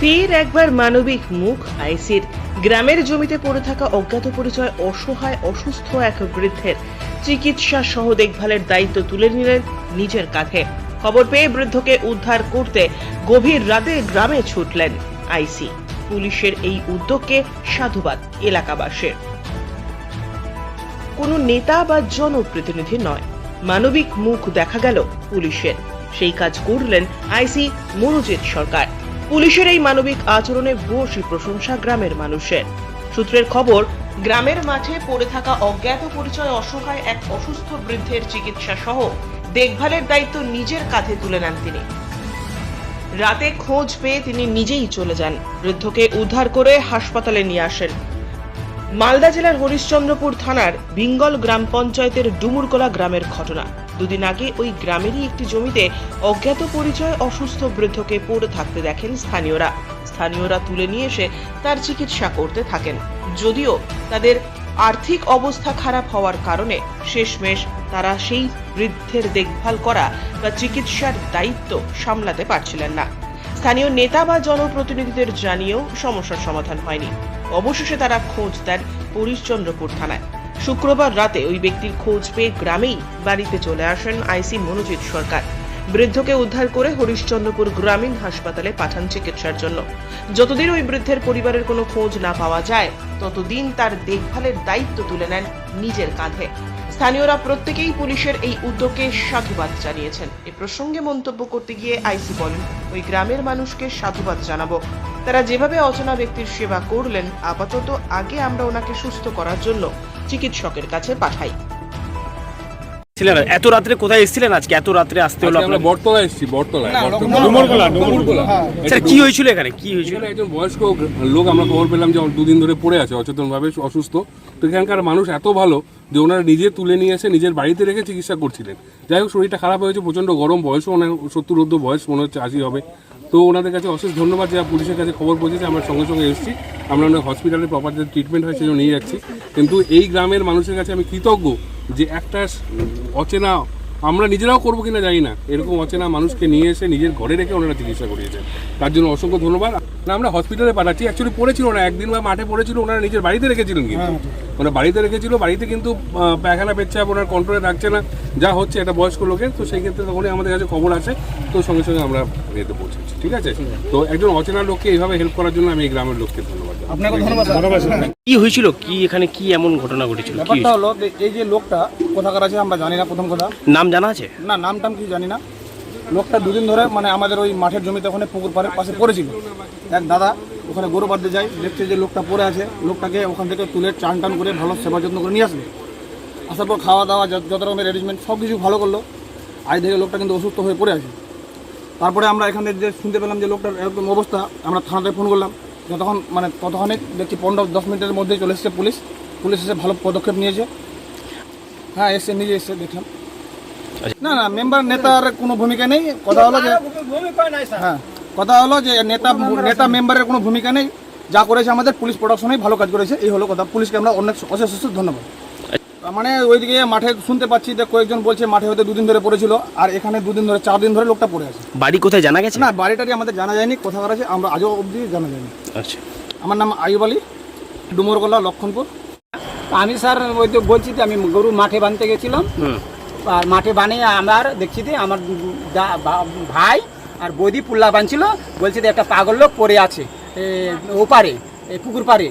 ফের একবার মানবিক মুখ আইসির। গ্রামের জমিতে পড়ে থাকা অজ্ঞাত পরিচয়, অসহায়, অসুস্থ এক বৃদ্ধের চিকিৎসা সহ দেখভালের দায়িত্ব তুলে নিলেন নিজের কাঁধে। খবর পেয়ে বৃদ্ধকে উদ্ধার করতে গভীর রাতে গ্রামে ছুটলেন। আইসি, পুলিশের এই উদ্যোগকে সাধুবাদ এলাকাবাসীর। কোনো নেতা বা জনপ্রতিনিধি নয়, মানবিক মুখ দেখা গেল পুলিশের। সেই কাজ করলেন আইসি মনোজিৎ সরকার। পুলিশের এই মানবিক আচরণে ভূয়সী প্রশংসা গ্রামের মানুষের। সূত্রের খবর, গ্রামের মাঠে পড়ে থাকা অজ্ঞাত পরিচয় অসহায় এক অসুস্থ বৃদ্ধের চিকিৎসা সহ দেখভালের দায়িত্ব নিজের কাঁধে তুলে নেন তিনি। রাতে খোঁজ পেয়ে তিনি নিজেই চলে যান। বৃদ্ধকে উদ্ধার করে হাসপাতালে নিয়ে আসেন। মালদা জেলার হরিশ্চন্দ্রপুর থানার ভিঙ্গল গ্রাম পঞ্চায়েতের ডুমুরকোলা গ্রামের ঘটনা। দুদিন আগে ওই গ্রামেরই একটি জমিতে অজ্ঞাত পরিচয় অসুস্থ বৃদ্ধকে পড়ে থাকতে দেখেন স্থানীয়রা। স্থানীয়রা তুলে নিয়ে এসে তার চিকিৎসা করতে থাকেন। যদিও তাদের আর্থিক অবস্থা খারাপ হওয়ার কারণে শেষমেশ তারা সেই বৃদ্ধের দেখভাল করা বা চিকিৎসার দায়িত্ব সামলাতে পারছিলেন না। স্থানীয় নেতা বা জনপ্রতিনিধিদের জানিয়েও সমস্যার সমাধান হয়নি। অবশেষে তারা খোঁজ দেন হরিশ্চন্দ্রপুর থানায়। শুক্রবার রাতে ওই ব্যক্তির খোঁজ পেয়ে গ্রামেই বাড়িতে চলে আসেন আইসি মনোজিৎ সরকার। বৃদ্ধকে উদ্ধার করে হরিশ্চন্দ্রপুর গ্রামীণ হাসপাতালে পাঠান চিকিৎসার জন্য। যতদিন ওই বৃদ্ধের পরিবারের কোনো খোঁজ না পাওয়া যায়, ততদিন তার দেখভালের দায়িত্ব তুলে নেন নিজের কাঁধে। স্থানীয়রা প্রত্যেকেই পুলিশের এই উদ্যোগকে সাধুবাদ জানিয়েছেন। এ প্রসঙ্গে মন্তব্য করতে গিয়ে আইসি বলেন, ওই গ্রামের মানুষকে সাধুবাদ জানাব। তারা যেভাবে অচেনা ব্যক্তির সেবা করলেন, আপাতত আগে আমরা ওনাকে সুস্থ করার জন্য চিকিৎসকের কাছে পাঠাই। ছিলেন? এত রাত্রে কোথায় এসেছিলেন আজকে? এত রাত্রে আসতে হলো আমরা আপনার বটতলা এসেছি বটতলায়। ডুমুরগোলা, ডুমুরগোলা স্যার কি হয়েছিল এখানে? কি হয়েছিল? একজন বয়স্ক লোক আমরা খবর পেলাম যে দুদিন ধরে পড়ে আছে অচেতনভাবে অসুস্থ। তো এখানকার মানুষ এত ভালো যে ওনারা নিজে তুলে নিয়ে এসে নিজের বাড়িতে রেখে চিকিৎসা করছিলেন। যাই হোক শরীরটা খারাপ হয়েছে প্রচণ্ড গরম বয়সও ওনার সত্তর অর্ধ বয়স মনে হচ্ছে আশি হবে। তো ওনাদের কাছে অশেষ ধন্যবাদ যে পুলিশের কাছে খবর পৌঁছেছে আমরা সঙ্গে সঙ্গে এসেছি। আমরা ওনার হসপিটালে প্রপার যে ট্রিটমেন্ট হয় সেজন্য নিয়ে যাচ্ছি। কিন্তু এই গ্রামের মানুষের কাছে আমি কৃতজ্ঞ যে একটা অচেনা আমরা নিজেরাও করব কিনা জানি না। এরকম অচেনা মানুষকে নিয়ে এসে নিজের ঘরে রেখে ওনারা চিকিৎসা করিয়েছেন। তার জন্য অসংখ্য ধন্যবাদ। না আমরা হসপিটালে পাঠাচ্ছি। অ্যাকচুয়ালি পড়েছিল না একদিন বা মাঠে পড়েছিল ওনারা নিজের বাড়িতে রেখেছিলেন কিন্তু। ওনারা বাড়িতে রেখেছিল বাড়িতে কিন্তু পায়খানা পেচ্ছাপ ওনার কন্ট্রোলে থাকছে না। যা হচ্ছে একটা বয়স্ক লোকের তো সেই ক্ষেত্রে তখনই আমাদের কাছে খবর আছে তো সঙ্গে সঙ্গে আমরা এতে পৌঁছেছি ঠিক আছে? তো একজন অচেনা লোককে এইভাবে হেল্প করার জন্য আমি এই গ্রামের লোককে ধন্যবাদ। আপনাকে ধন্যবাদ। কি হয়েছিল? কি এখানে কি এমন ঘটনা ঘটেছিল? ব্যাপারটা হলো যে এই যে লোকটা কোথাকার আছে আমরা জানি না প্রথম কথা। নাম জানা আছে? না নাম টাম কি জানি না। লোকটা দুদিন ধরে মানে আমাদের ওই মাঠের জমিতে ওখানে পুকুর পাড়ের পাশে পড়েছিল। এক দাদা ওখানে গরু বাঁধতে যায় দেখছে যে লোকটা পড়ে আছে। লোকটাকে ওখান থেকে তুলে চান টান করে ভালো সেবা যত্ন করে নিয়ে আসবে আসার পর খাওয়া দাওয়া যত যত রকমের অ্যারেঞ্জমেন্ট সব কিছু ভালো করল। আজ দেখে লোকটা কিন্তু অসুস্থ হয়ে পড়ে আছে। তারপরে আমরা এখানে যে শুনতে পেলাম যে লোকটার এরকম অবস্থা আমরা থানাতে ফোন করলাম। যতক্ষণ মানে ততক্ষণে দেখছি পনেরো, দশ মিনিটের মধ্যে চলে এসেছে পুলিশ। পুলিশ এসে ভালো পদক্ষেপ নিয়েছে। হ্যাঁ এসে, নিজে এসে দেখলাম। না না, মেম্বার নেতার কোনো ভূমিকা নেই। কথা হলো যে হ্যাঁ কথা হলো যে নেতা নেতা মেম্বারের কোনো ভূমিকা নেই। যা করেছে আমাদের পুলিশ প্রোডাকশনেই ভালো কাজ করেছে। এই হলো কথা। পুলিশকে আমরা অনেক অশেষ অশেষ ধন্যবাদ। মানে ওইদিকে মাঠে শুনতে পাচ্ছি যে কয়েকজন বলছে মাঠে হয়তো দুদিন ধরে পড়েছিল। আর এখানে দুদিন ধরে চার দিন ধরে লোকটা পড়ে আছে। বাড়ি কোথায় জানা গেছে? না বাড়িটারি আমাদের জানা যায়নি কোথাকার আছে আমরা আজও অবধি জানা যায়নি। আচ্ছা। আমার নাম আইব আলী ডুমরগোলা লক্ষণপুর। আমি স্যার ওই তো বলছি যে আমি গরু মাঠে বাঁধতে গেছিলাম। আর মাঠে বানিয়ে আমার দেখছি যে আমার ভাই আর বৌদি পুল্লা বানছিল। বলছে যে একটা পাগল লোক পড়ে আছে ওপারে পুকুর পাড়ে।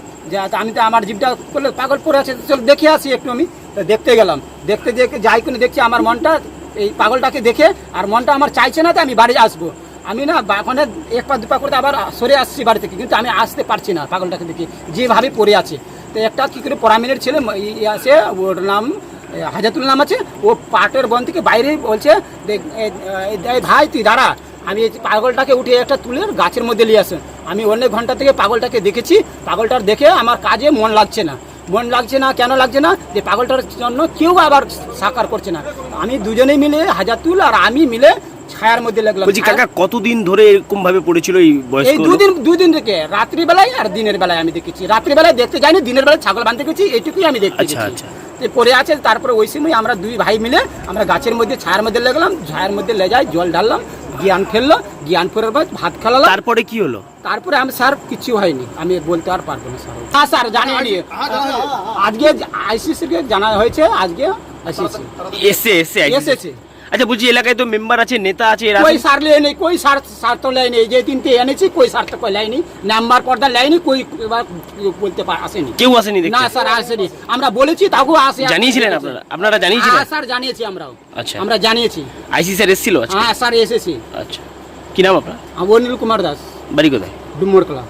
আমি তো আমার জীবটা করলে পাগল পড়ে আছে চলো দেখে আসি একটু আমি। তো দেখতে গেলাম। দেখতে দেখে যাই কোনো দেখছি আমার মনটা, এই পাগলটাকে দেখে, আর মনটা আমার চাইছে না তো আমি বাড়ি আসব। আমি না ওখানে এক পা দুপা করতে আবার সরে আসছি বাড়ি থেকে, কিন্তু আমি আসতে পারছি না পাগলটাকে দেখে, যেভাবে পড়ে আছে। তো একটা কী করে পরামিনের ছেলে আছে, ওর নাম হাজাতুল নাম আছে, ও পাটের বন থেকে বাইরে বলছে ভাই তুই দাঁড়া। আমি এই পাগলটাকে উঠে একটা তুলে গাছের মধ্যে নিয়ে আসে। আমি অনেক ঘণ্টা থেকে পাগলটাকে দেখেছি পাগলটার দেখে আমার কাজে মন লাগছে না। মন লাগছে না কেন লাগছে না? যে পাগলটার জন্য কেউ আবার সাকার করছে না। আমি দুজনেই মিলে হাজাতুল আর আমি মিলে ছায়ার মধ্যে লাগলাম। বলছি কাকা কতদিন ধরে এরকম ভাবে পড়েছিল এই বয়স্ক এই দুদিন দুদিন থেকে রাত্রিবেলায় আর দিনের বেলায় আমি দেখেছি। রাত্রিবেলায় দেখতে যাইনি দিনের বেলায় ছাগল বাঁধতে গেছি এইটুকুই আমি দেখতে আচ্ছা, আচ্ছা। পরে আছে তারপরে ওই সময় আমরা দুই ভাই মিলে আমরা গাছের মধ্যে ছায়ার মধ্যে লাগলাম ছায়ার মধ্যে লে যাই জল ঢাললাম জ্ঞান ফেলল জ্ঞান ফেরার পর ভাত খেলালো। তারপরে কি হলো? তারপরে আমি স্যার কিছু হয়নি আমি বলতে আর পারব না স্যার। হ্যাঁ স্যার জানি আজকে আইসিসিকে জানা হয়েছে আজকে আইসিসি। এসে এসে এসেছে। আচ্ছা বলছি এলাকায় তো মেম্বার আছে নেতা আছে এরা कोई सार ले नहीं कोई सार सार तो ले नहीं जे तीन के एने ची कोई सार तो कोई লাই নি নাম্বার পর্দা লাইনি কই এবার বলতে পা- আসেনি কেউ আসেনি না দেখতে স্যার আসেনি আমরা বলেছি তাকেও আসে জানিয়েছিলেন আপনারা আপনারা জানিয়েছিলেন হ্যাঁ স্যার জানিয়েছি আমরাও আচ্ছা। আমরা জানিয়েছি আইসি স্যার এসেছিল আজকে হ্যাঁ স্যার এসেছি আচ্ছা কি নাম আপনার আমি অনিল কুমার দাস বাড়ি কোথায় ডুমরকলা